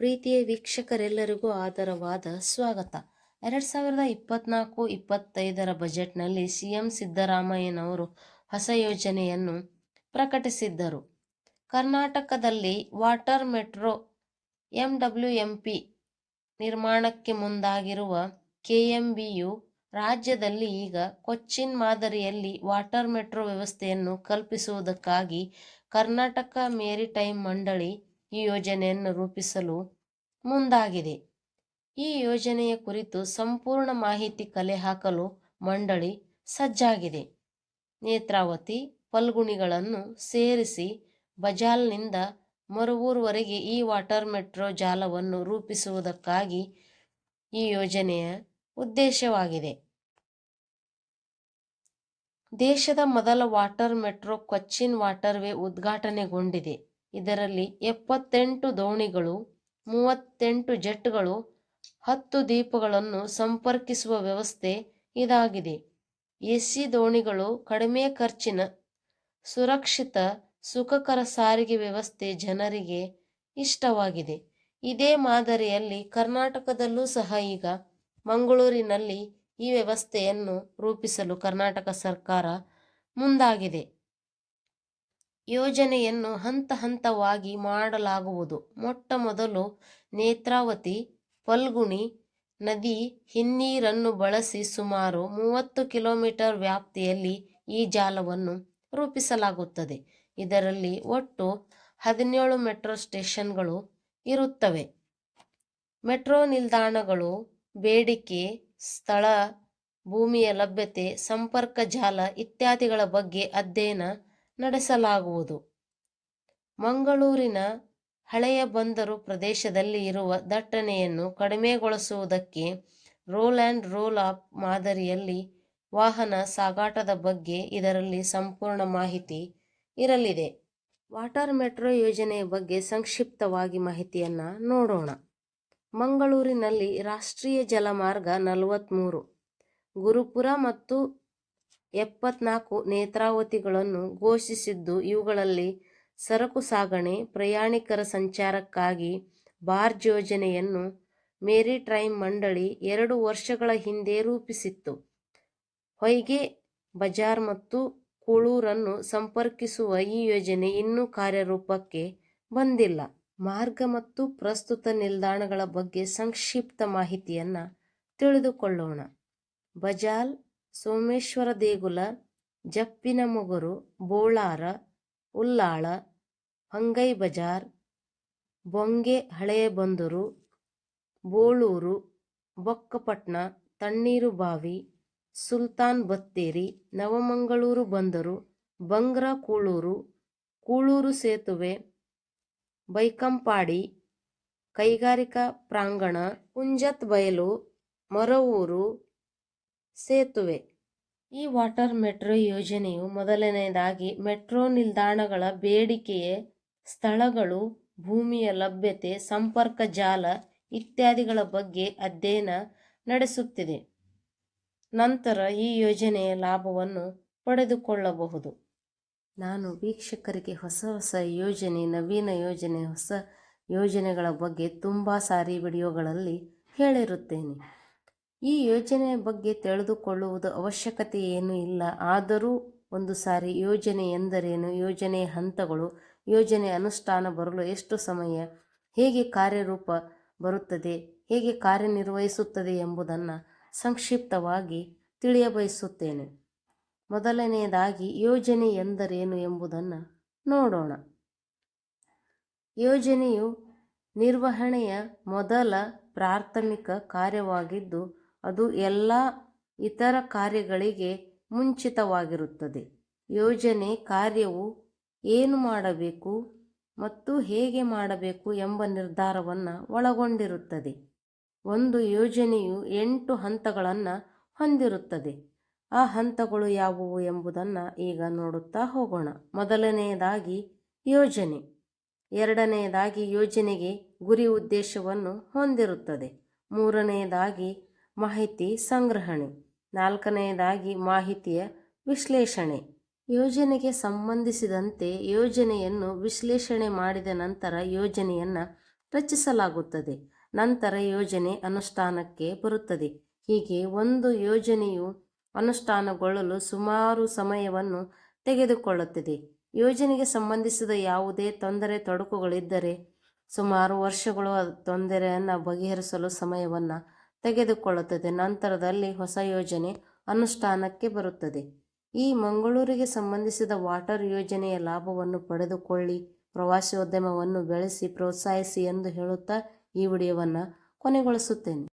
ಪ್ರೀತಿಯ ವೀಕ್ಷಕರೆಲ್ಲರಿಗೂ ಆದರವಾದ ಸ್ವಾಗತ. ಎರಡು ಸಾವಿರದ ಇಪ್ಪತ್ನಾಲ್ಕು ಇಪ್ಪತ್ತೈದರ ಬಜೆಟ್ನಲ್ಲಿ ಸಿಎಂ ಸಿದ್ದರಾಮಯ್ಯನವರು ಹೊಸ ಯೋಜನೆಯನ್ನು ಪ್ರಕಟಿಸಿದ್ದರು. ಕರ್ನಾಟಕದಲ್ಲಿ water metro M W M P ನಿರ್ಮಾಣಕ್ಕೆ ಮುಂದಾಗಿರುವ ಕೆಎಂಬಿಯು ರಾಜ್ಯದಲ್ಲಿ ಈಗ ಕೊಚ್ಚಿನ್ ಮಾದರಿಯಲ್ಲಿ ವಾಟರ್ ಮೆಟ್ರೋ ವ್ಯವಸ್ಥೆಯನ್ನು ಕಲ್ಪಿಸುವುದಕ್ಕಾಗಿ ಕರ್ನಾಟಕ ಮೇರಿಟೈಮ್ ಮಂಡಳಿ ಈ ಯೋಜನೆಯನ್ನು ರೂಪಿಸಲು ಮುಂದಾಗಿದೆ. ಈ ಯೋಜನೆಯ ಕುರಿತು ಸಂಪೂರ್ಣ ಮಾಹಿತಿ ಕಲೆ ಹಾಕಲು ಮಂಡಳಿ ಸಜ್ಜಾಗಿದೆ. ನೇತ್ರಾವತಿ ಫಲ್ಗುಣಿಗಳನ್ನು ಸೇರಿಸಿ ಬಜಾಲ್ನಿಂದ ಮರುವೂರುವರೆಗೆ ಈ ವಾಟರ್ ಮೆಟ್ರೋ ಜಾಲವನ್ನು ರೂಪಿಸುವುದಕ್ಕಾಗಿ ಈ ಯೋಜನೆಯ ಉದ್ದೇಶವಾಗಿದೆ. ದೇಶದ ಮೊದಲ ವಾಟರ್ ಮೆಟ್ರೋ ಕೊಚ್ಚಿನ್ ವಾಟರ್ವೇ ಉದ್ಘಾಟನೆಗೊಂಡಿದೆ. ಇದರಲ್ಲಿ ಎಪ್ಪತ್ತೆಂಟು ದೋಣಿಗಳು, ಮೂವತ್ತೆಂಟು ಜೆಟ್ಗಳು, ಹತ್ತು ದ್ವೀಪಗಳನ್ನು ಸಂಪರ್ಕಿಸುವ ವ್ಯವಸ್ಥೆ ಇದಾಗಿದೆ. ಎಸಿ ದೋಣಿಗಳು ಕಡಿಮೆ ಖರ್ಚಿನ, ಸುರಕ್ಷಿತ, ಸುಖಕರ ಸಾರಿಗೆ ವ್ಯವಸ್ಥೆ ಜನರಿಗೆ ಇಷ್ಟವಾಗಿದೆ. ಇದೇ ಮಾದರಿಯಲ್ಲಿ ಕರ್ನಾಟಕದಲ್ಲೂ ಸಹ ಈಗ ಮಂಗಳೂರಿನಲ್ಲಿ ಈ ವ್ಯವಸ್ಥೆಯನ್ನು ರೂಪಿಸಲು ಕರ್ನಾಟಕ ಸರ್ಕಾರ ಮುಂದಾಗಿದೆ. ಯೋಜನೆಯನ್ನು ಹಂತ ಹಂತವಾಗಿ ಮಾಡಲಾಗುವುದು. ಮೊಟ್ಟ ಮೊದಲು ನೇತ್ರಾವತಿ, ಫಲ್ಗುಣಿ ನದಿ ಹಿನ್ನೀರನ್ನು ಬಳಸಿ ಸುಮಾರು ಮೂವತ್ತು ಕಿಲೋಮೀಟರ್ ವ್ಯಾಪ್ತಿಯಲ್ಲಿ ಈ ಜಾಲವನ್ನು ರೂಪಿಸಲಾಗುತ್ತದೆ. ಇದರಲ್ಲಿ ಒಟ್ಟು ಹದಿನೇಳು ಮೆಟ್ರೋ ಸ್ಟೇಷನ್ಗಳು ಇರುತ್ತವೆ. ಮೆಟ್ರೋ ನಿಲ್ದಾಣಗಳು, ಬೇಡಿಕೆ, ಸ್ಥಳ, ಭೂಮಿಯ ಲಭ್ಯತೆ, ಸಂಪರ್ಕ ಜಾಲ ಇತ್ಯಾದಿಗಳ ಬಗ್ಗೆ ಅಧ್ಯಯನ ನಡೆಸಲಾಗುವುದು. ಮಂಗಳೂರಿನ ಹಳೆಯ ಬಂದರು ಪ್ರದೇಶದಲ್ಲಿ ಇರುವ ದಟ್ಟಣೆಯನ್ನು ಕಡಿಮೆಗೊಳಿಸುವುದಕ್ಕೆ ರೋಲ್ ಆ್ಯಂಡ್ ರೋಲ್ ಆಫ್ ಮಾದರಿಯಲ್ಲಿ ವಾಹನ ಸಾಗಾಟದ ಬಗ್ಗೆ ಇದರಲ್ಲಿ ಸಂಪೂರ್ಣ ಮಾಹಿತಿ ಇರಲಿದೆ. ವಾಟರ್ ಮೆಟ್ರೋ ಯೋಜನೆಯ ಬಗ್ಗೆ ಸಂಕ್ಷಿಪ್ತವಾಗಿ ಮಾಹಿತಿಯನ್ನು ನೋಡೋಣ. ಮಂಗಳೂರಿನಲ್ಲಿ ರಾಷ್ಟ್ರೀಯ ಜಲಮಾರ್ಗ ನಲವತ್ತ್ಮೂರು ಗುರುಪುರ ಮತ್ತು ಎಪ್ಪತ್ನಾಲ್ಕು ನೇತ್ರಾವತಿಗಳನ್ನು ಘೋಷಿಸಿದ್ದು ಇವುಗಳಲ್ಲಿ ಸರಕು ಸಾಗಣೆ, ಪ್ರಯಾಣಿಕರ ಸಂಚಾರಕ್ಕಾಗಿ ಬಾರ್ಜ್ ಯೋಜನೆಯನ್ನು ಮೇರಿ ಟ್ರೈಮ್ ಮಂಡಳಿ ಎರಡು ವರ್ಷಗಳ ಹಿಂದೆ ರೂಪಿಸಿತ್ತು. ಹೊಯ್ಗೆ ಬಜಾರ್ ಮತ್ತು ಕೂಳೂರನ್ನು ಸಂಪರ್ಕಿಸುವ ಈ ಯೋಜನೆ ಇನ್ನೂ ಕಾರ್ಯರೂಪಕ್ಕೆ ಬಂದಿಲ್ಲ. ಮಾರ್ಗ ಮತ್ತು ಪ್ರಸ್ತುತ ನಿಲ್ದಾಣಗಳ ಬಗ್ಗೆ ಸಂಕ್ಷಿಪ್ತ ಮಾಹಿತಿಯನ್ನು ತಿಳಿದುಕೊಳ್ಳೋಣ. ಬಜಾಲ್ ಸೋಮೇಶ್ವರ ದೇಗುಲ ಜಪ್ಪಿನಮೊಗರು ಬೋಳಾರ, ಉಲ್ಲಾಳ, ಹಂಗೈ ಬಜಾರ್, ಬೊಂಗೆ ಹಳೆಯ ಬಂದರು, ಬೋಳೂರು, ಬೊಕ್ಕಪಟ್ಣ ತಣ್ಣೀರುಬಾವಿ ಸುಲ್ತಾನ್ ಬತ್ತೇರಿ, ನವಮಂಗಳೂರು ಬಂದರು, ಬಂಗ್ರ ಕೂಳೂರು ಕೂಳೂರು ಸೇತುವೆ, ಬೈಕಂಪಾಡಿ, ಕೈಗಾರಿಕಾ ಪ್ರಾಂಗಣ ಕುಂಜತ್ ಬಯಲು, ಮರವೂರು ಸೇತುವೆ. ಈ ವಾಟರ್ ಮೆಟ್ರೋ ಯೋಜನೆಯು ಮೊದಲನೆಯದಾಗಿ ಮೆಟ್ರೋ ನಿಲ್ದಾಣಗಳ ಬೇಡಿಕೆಯ ಸ್ಥಳಗಳು, ಭೂಮಿಯ ಲಭ್ಯತೆ, ಸಂಪರ್ಕ ಜಾಲ ಇತ್ಯಾದಿಗಳ ಬಗ್ಗೆ ಅಧ್ಯಯನ ನಡೆಸುತ್ತಿದೆ. ನಂತರ ಈ ಯೋಜನೆಯ ಲಾಭವನ್ನು ಪಡೆದುಕೊಳ್ಳಬಹುದು. ನಾನು ವೀಕ್ಷಕರಿಗೆ ಹೊಸ ಹೊಸ ಯೋಜನೆ, ನವೀನ ಯೋಜನೆ, ಹೊಸ ಯೋಜನೆಗಳ ಬಗ್ಗೆ ತುಂಬ ಸಾರಿ ವಿಡಿಯೋಗಳಲ್ಲಿ ಹೇಳಿರುತ್ತೇನೆ. ಈ ಯೋಜನೆಯ ಬಗ್ಗೆ ತಿಳಿದುಕೊಳ್ಳುವುದು ಅವಶ್ಯಕತೆ ಏನೂ ಇಲ್ಲ. ಆದರೂ ಒಂದು ಸಾರಿ ಯೋಜನೆ ಎಂದರೇನು? ಯೋಜನೆಯ ಹಂತಗಳು, ಯೋಜನೆ ಅನುಷ್ಠಾನ ಬರಲು ಎಷ್ಟು ಸಮಯ? ಹೇಗೆ ಕಾರ್ಯರೂಪ ಬರುತ್ತದೆ? ಹೇಗೆ ಕಾರ್ಯನಿರ್ವಹಿಸುತ್ತದೆ ಎಂಬುದನ್ನು ಸಂಕ್ಷಿಪ್ತವಾಗಿ ತಿಳಿಯಬಯಸುತ್ತೇನೆ. ಮೊದಲನೆಯದಾಗಿ, ಯೋಜನೆ ಎಂದರೇನು ಎಂಬುದನ್ನು ನೋಡೋಣ. ಯೋಜನೆಯು ನಿರ್ವಹಣೆಯ ಮೊದಲ ಪ್ರಾಥಮಿಕ ಕಾರ್ಯವಾಗಿದ್ದು ಅದು ಎಲ್ಲ ಇತರ ಕಾರ್ಯಗಳಿಗೆ ಮುಂಚಿತವಾಗಿರುತ್ತದೆ. ಯೋಜನೆ ಕಾರ್ಯವು ಏನು ಮಾಡಬೇಕು ಮತ್ತು ಹೇಗೆ ಮಾಡಬೇಕು ಎಂಬ ನಿರ್ಧಾರವನ್ನು ಒಳಗೊಂಡಿರುತ್ತದೆ. ಒಂದು ಯೋಜನೆಯು ಎಂಟು ಹಂತಗಳನ್ನು ಹೊಂದಿರುತ್ತದೆ. ಆ ಹಂತಗಳು ಯಾವುವು ಎಂಬುದನ್ನು ಈಗ ನೋಡುತ್ತಾ ಹೋಗೋಣ. ಮೊದಲನೆಯದಾಗಿ ಯೋಜನೆ. ಎರಡನೆಯದಾಗಿ ಯೋಜನೆಗೆ ಗುರಿ ಉದ್ದೇಶವನ್ನು ಹೊಂದಿರುತ್ತದೆ. ಮೂರನೆಯದಾಗಿ ಮಾಹಿತಿ ಸಂಗ್ರಹಣೆ. ನಾಲ್ಕನೆಯದಾಗಿ ಮಾಹಿತಿಯ ವಿಶ್ಲೇಷಣೆ. ಯೋಜನೆಗೆ ಸಂಬಂಧಿಸಿದಂತೆ ಯೋಜನೆಯನ್ನು ವಿಶ್ಲೇಷಣೆ ಮಾಡಿದ ನಂತರ ಯೋಜನೆಯನ್ನು ರಚಿಸಲಾಗುತ್ತದೆ. ನಂತರ ಯೋಜನೆ ಅನುಷ್ಠಾನಕ್ಕೆ ಬರುತ್ತದೆ. ಹೀಗೆ ಒಂದು ಯೋಜನೆಯು ಅನುಷ್ಠಾನಗೊಳ್ಳಲು ಸುಮಾರು ಸಮಯವನ್ನು ತೆಗೆದುಕೊಳ್ಳುತ್ತದೆ. ಯೋಜನೆಗೆ ಸಂಬಂಧಿಸಿದ ಯಾವುದೇ ತೊಂದರೆ, ತೊಡಕುಗಳಿದ್ದರೆ ಸುಮಾರು ವರ್ಷಗಳು ತೊಂದರೆಯನ್ನು ಬಗೆಹರಿಸಲು ಸಮಯವನ್ನು ತೆಗೆದುಕೊಳ್ಳುತ್ತದೆ. ನಂತರದಲ್ಲಿ ಹೊಸ ಯೋಜನೆ ಅನುಷ್ಠಾನಕ್ಕೆ ಬರುತ್ತದೆ. ಈ ಮಂಗಳೂರಿಗೆ ಸಂಬಂಧಿಸಿದ ವಾಟರ್ ಯೋಜನೆಯ ಲಾಭವನ್ನು ಪಡೆದುಕೊಳ್ಳಿ. ಪ್ರವಾಸೋದ್ಯಮವನ್ನು ಬೆಳೆಸಿ, ಪ್ರೋತ್ಸಾಹಿಸಿ ಎಂದು ಹೇಳುತ್ತಾ ಈ ವಿಡಿಯೋವನ್ನು ಕೊನೆಗೊಳಿಸುತ್ತೇನೆ.